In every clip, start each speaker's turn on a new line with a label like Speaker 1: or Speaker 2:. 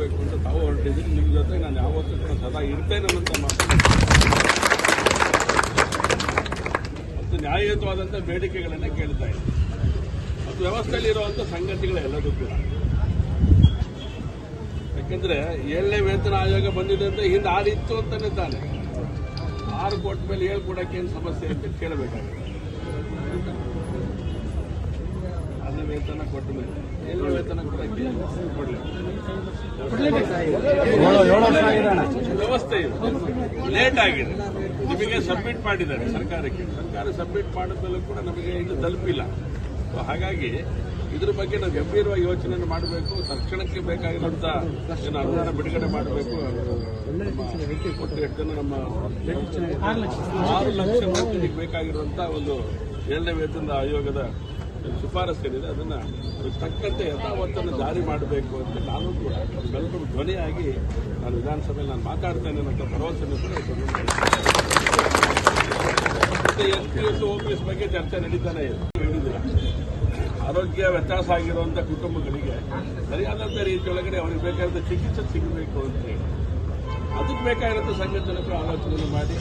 Speaker 1: ಮಾಡಬೇಕು ಅಂತ ತಾವು ಹೊರಟಿದ್ದೀನಿ ನಿಮ್ಮ ಜೊತೆ ನಾನು ಯಾವತ್ತೂ ಕೂಡ ಸದಾ ಇರ್ತೇನೆ ಅನ್ನೋಂಥ ಮಾತು. ಮತ್ತು ನ್ಯಾಯಯುತವಾದಂಥ ಬೇಡಿಕೆಗಳನ್ನು ಕೇಳ್ತಾ ಇದ್ದೀನಿ. ಮತ್ತು ವ್ಯವಸ್ಥೆಯಲ್ಲಿರುವಂಥ ಸಂಗತಿಗಳೆಲ್ಲದೂ ಕೂಡ. ಯಾಕೆಂದ್ರೆ ಏಳನೇ ವೇತನ ಆಯೋಗ ಬಂದಿದೆ ಅಂತ ಹಿಂದೆ ಆರಿತ್ತು ಅಂತಾನೆ ತಾನೆ. ಆರು ಕೊಟ್ಟ ಮೇಲೆ ಏಳು ಕೊಡಕ್ಕೆ ಏನು ಸಮಸ್ಯೆ ಅಂತ ಕೇಳಬೇಕಾಗುತ್ತೆ. ವೇತನ ಕೊಟ್ಟ ಮೇಲೆ ಏಳು ವೇತನ ಕೊಡಕ್ಕೆ ವ್ಯವಸ್ಥೆ ಇದೆ. ಲೇಟ್ ಆಗಿದೆ. ನಿಮಗೆ ಸಬ್ಮಿಟ್ ಮಾಡಿದ್ದಾರೆ ಸರ್ಕಾರಕ್ಕೆ. ಸರ್ಕಾರ ಸಬ್ಮಿಟ್ ಮಾಡಿದ್ಮೇಲೂ ಕೂಡ ನಮಗೆ ಇದು ತಲುಪಿಲ್ಲ. ಸೊ ಹಾಗಾಗಿ ಇದ್ರ ಬಗ್ಗೆ ನಾವು ಗಂಭೀರವಾಗಿ ಯೋಚನೆಯನ್ನು ಮಾಡಬೇಕು. ತಕ್ಷಣಕ್ಕೆ ಬೇಕಾಗಿರುವಂತಹ ಏನು ಅನುದಾನ ಬಿಡುಗಡೆ ಮಾಡಬೇಕು. ಒಟ್ಟು ಎಷ್ಟು ಜನ ನಮ್ಮ ಆರು ಲಕ್ಷ ನೌಕರಿಗೆ ಬೇಕಾಗಿರುವಂತ ಒಂದು ಏಳನೇ ವೇತನದ ಆಯೋಗದ ಶಿಫಾರಸು ಏನಿದೆ ಅದನ್ನ ತಕ್ಕಂತೆ ಯಥಾವತ್ತನ್ನು ಜಾರಿ ಮಾಡಬೇಕು ಅಂತ ನಾನು ಕೂಡ ಬೆಳಕು ಧ್ವನಿಯಾಗಿ ನಾನು ವಿಧಾನಸಭೆಯಲ್ಲಿ ನಾನು ಮಾತಾಡ್ತೇನೆ ಅನ್ನೋ ಭರವಸೆಯನ್ನು ಕೂಡ N P S O P S ಬಗ್ಗೆ ಚರ್ಚೆ ನಡೀತಾನೆ ಇದೆ. ಆರೋಗ್ಯ ವ್ಯತ್ಯಾಸ ಆಗಿರುವಂಥ ಕುಟುಂಬಗಳಿಗೆ ಸರಿಯಾದಂತ ರೀತಿಯೊಳಗಡೆ ಅವ್ರಿಗೆ ಬೇಕಾದ ಚಿಕಿತ್ಸೆ ಸಿಗಬೇಕು ಅಂತ ಅದಕ್ಕೆ ಬೇಕಾಗಿರೋ ಸಂಘಟನೆಗಳು ಆಲೋಚನೆ ಮಾಡಿ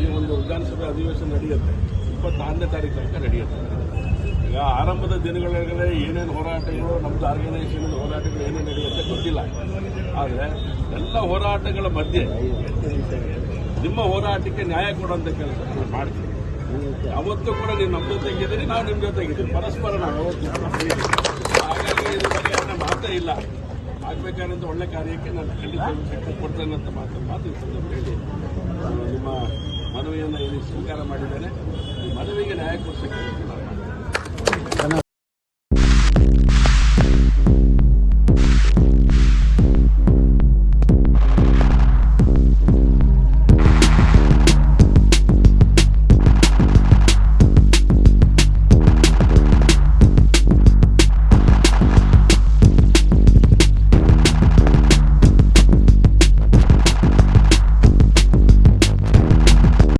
Speaker 1: ಈ ಒಂದು ವಿಧಾನಸಭೆ ಅಧಿವೇಶನ ನಡೆಯುತ್ತೆ. ಇಪ್ಪತ್ತಾರನೇ ತಾರೀಕು ತನಕ ನಡೆಯುತ್ತೆ. ಆರಂಭದ ದಿನಗಳಲ್ಲೇ ಏನೇನು ಹೋರಾಟಗಳು, ನಮ್ದು ಆರ್ಗನೈಸೇಷನ್ ಹೋರಾಟಗಳು ಏನೇನು ನಡೆಯುತ್ತೆ ಗೊತ್ತಿಲ್ಲ. ಆದರೆ ಎಲ್ಲ ಹೋರಾಟಗಳ ಮಧ್ಯೆ ನಿಮ್ಮ ಹೋರಾಟಕ್ಕೆ ನ್ಯಾಯ ಕೊಡುವಂಥ ಕೆಲಸ ನಾನು ಮಾಡ್ತೀನಿ. ಅವತ್ತು ಕೂಡ ನೀವು ನಮ್ಮ ಜೊತೆಗಿದ್ದೀರಿ ನಾವು ನಿಮ್ಮ ಜೊತೆಗಿದ್ದೀವಿ ಪರಸ್ಪರ ನಾವು. ಹಾಗಾಗಿ ಇದ್ರ ಬಗ್ಗೆ ನನ್ನ ಮಾತೇ ಇಲ್ಲ. ಆಗಬೇಕಾದಂಥ ಒಳ್ಳೆ ಕಾರ್ಯಕ್ಕೆ ನಾನು ಖಂಡಿತ ಕೊಡ್ತೇನೆ ಅಂತ ಮಾತು ಮಾತು ಹೇಳಿ. ನಿಮ್ಮ ಮನವಿಯನ್ನು ಏನು ಸ್ವೀಕಾರ ಮಾಡಿದ್ದೇನೆ. ಮನವಿಗೆ ನ್ಯಾಯ ಕೊಡಿಸಕ್ಕೆ